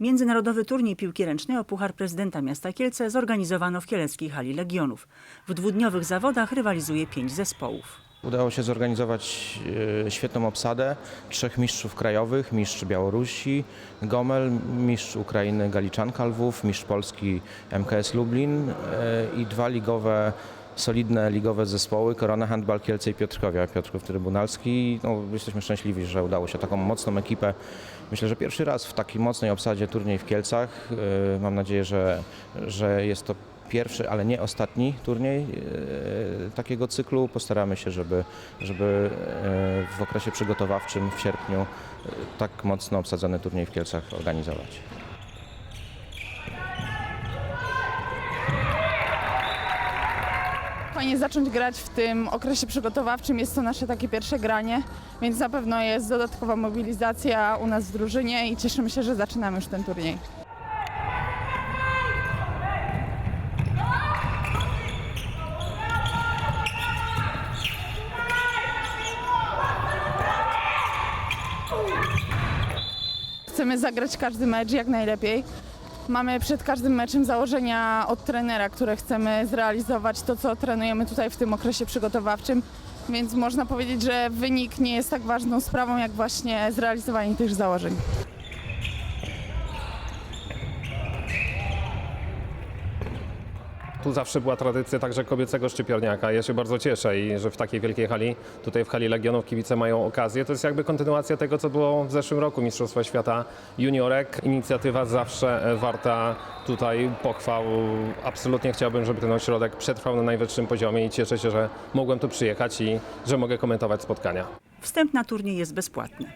Międzynarodowy turniej piłki ręcznej o Puchar Prezydenta Miasta Kielce zorganizowano w kieleckiej hali Legionów. W dwudniowych zawodach rywalizuje pięć zespołów. Udało się zorganizować e, świetną obsadę trzech mistrzów krajowych, mistrz Białorusi, Gomel, mistrz Ukrainy Galiczanka Lwów, mistrz Polski MKS Lublin e, i dwa ligowe, solidne ligowe zespoły, Korona Handball Kielce i Piotrkowia, Piotrków Trybunalski. No, jesteśmy szczęśliwi, że udało się taką mocną ekipę. Myślę, że pierwszy raz w takiej mocnej obsadzie turniej w Kielcach. E, Mam nadzieję, że, że jest to pierwszy, ale nie ostatni turniej e, takiego cyklu. Postaramy się, żeby, żeby e, w okresie przygotowawczym w sierpniu tak mocno obsadzony turniej w Kielcach organizować. Fajnie zacząć grać w tym okresie przygotowawczym. Jest to nasze takie pierwsze granie, więc na pewno jest dodatkowa mobilizacja u nas w drużynie i cieszymy się, że zaczynamy już ten turniej. Chcemy zagrać każdy mecz jak najlepiej. Mamy przed każdym meczem założenia od trenera, które chcemy zrealizować, to co trenujemy tutaj w tym okresie przygotowawczym. Więc można powiedzieć, że wynik nie jest tak ważną sprawą, jak właśnie zrealizowanie tych założeń. Tu zawsze była tradycja także kobiecego szczypiorniaka. Ja się bardzo cieszę i że w takiej wielkiej hali, tutaj w hali Legionów kibice mają okazję. To jest jakby kontynuacja tego, co było w zeszłym roku Mistrzostwa Świata Juniorek. Inicjatywa zawsze warta tutaj pochwał. Absolutnie chciałbym, żeby ten ośrodek przetrwał na najwyższym poziomie i cieszę się, że mogłem tu przyjechać i że mogę komentować spotkania. Wstęp na turniej jest bezpłatny.